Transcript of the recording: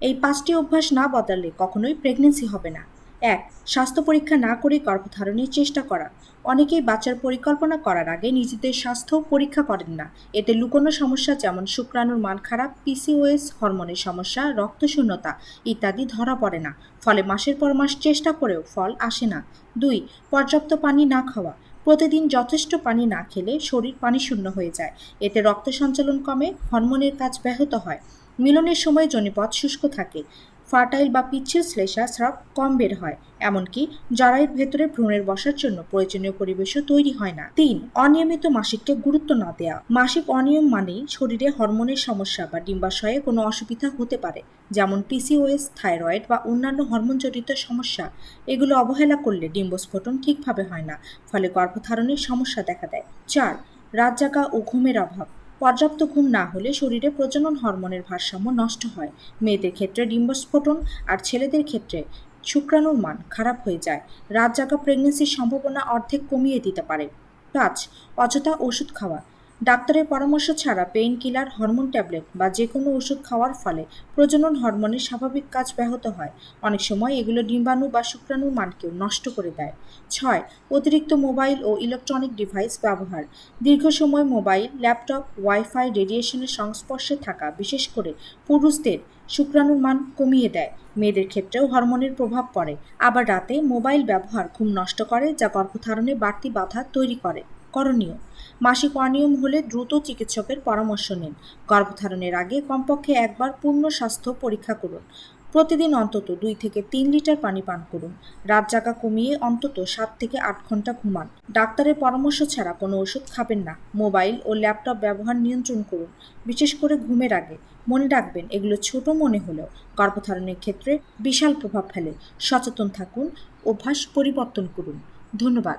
এই পাঁচটি অভ্যাস না বদলালে কখনোই প্রেগনেন্সি হবে না। এক, স্বাস্থ্য পরীক্ষা না করে গর্ভধারণের চেষ্টা করা। অনেকেই বাচ্চার পরিকল্পনা করার আগে নিজেদের স্বাস্থ্য পরীক্ষা করেন না। এতে লুকোনো সমস্যা যেমন শুক্রাণুর মান খারাপ পিসিওএস হরমোনের সমস্যা, রক্তশূন্যতা ইত্যাদি ধরা পড়ে না। ফলে মাসের পর মাস চেষ্টা করেও ফল আসে না। দুই, পর্যাপ্ত পানি না খাওয়া। প্রতিদিন যথেষ্ট পানি না খেলে শরীর পানি শূন্য হয়ে যায়। এতে রক্ত সঞ্চালন কমে, হরমোনের কাজ ব্যাহত হয়। মিলনের সময় জনিপথ শুষ্ক থাকে। ফার্টাইল বা পিচ্ছিল শ্লেষা স্রাব কম বের হয়, এমনকি জরায়ুর ভেতরে ভ্রূণের বসার জন্য প্রয়োজনীয় পরিবেশও তৈরি হয় না। তিন, অনিয়মিত মাসিককে গুরুত্ব না দেওয়া মাসিক অনিয়ম মানেই শরীরে হরমোনের সমস্যা বা ডিম্বাশয়ে কোনো অসুবিধা হতে পারে, যেমন পিসিওএস থাইরয়েড বা অন্যান্য হরমোনজনিত সমস্যা। এগুলো অবহেলা করলে ডিম্বস্ফোটন ঠিকভাবে হয় না, ফলে গর্ভধারণের সমস্যা দেখা দেয়। চার রাত জাগা ও ঘুমের অভাব। পর্যাপ্ত ঘুম না হলে শরীরে প্রজনন হরমোনের ভারসাম্য নষ্ট হয়। মেয়েদের ক্ষেত্রে ডিম্বস্ফোটন আর ছেলেদের ক্ষেত্রে শুক্রাণুর মান খারাপ হয়ে যায়। রাত জাগা প্রেগনেন্সির সম্ভাবনা অর্ধেক কমিয়ে দিতে পারে। পাঁচ, অযথা ওষুধ খাওয়া। ডাক্তারের পরামর্শ ছাড়া পেইন কিলার, হরমোন ট্যাবলেট বা যে কোনো ওষুধ খাওয়ার ফলে প্রজনন হরমোনের স্বাভাবিক কাজ ব্যাহত হয়। অনেক সময় এগুলো ডিম্বাণু বা শুক্রাণুর মানকেও নষ্ট করে দেয়। ছয়, অতিরিক্ত মোবাইল ও ইলেকট্রনিক ডিভাইস ব্যবহার। দীর্ঘ সময় মোবাইল, ল্যাপটপ, ওয়াইফাই রেডিয়েশনের সংস্পর্শে থাকা, বিশেষ করে পুরুষদের, শুক্রাণুর মান কমিয়ে দেয়। মেয়েদের ক্ষেত্রেও হরমোনের প্রভাব পড়ে। আবার রাতে মোবাইল ব্যবহার ঘুম নষ্ট করে, যা গর্ভধারণে বাড়তি বাধা তৈরি করে। করণীয়। মাসিক অনিয়ম হলে দ্রুত চিকিৎসকের পরামর্শ নিন। গর্ভধারণের আগে কমপক্ষে একবার পূর্ণ স্বাস্থ্য পরীক্ষা করুন। প্রতিদিন অন্তত দুই থেকে তিন লিটার পানি পান করুন। রাত জাগা কমিয়ে অন্তত সাত থেকে আট ঘণ্টা ঘুমান। ডাক্তারের পরামর্শ ছাড়া কোনো ওষুধ খাবেন না। মোবাইল ও ল্যাপটপ ব্যবহার নিয়ন্ত্রণ করুন। বিশেষ করে ঘুমের আগে। মনে রাখবেন, এগুলো ছোট মনে হলেও গর্ভধারণের ক্ষেত্রে বিশাল প্রভাব ফেলে। সচেতন থাকুন, অভ্যাস পরিবর্তন করুন। ধন্যবাদ।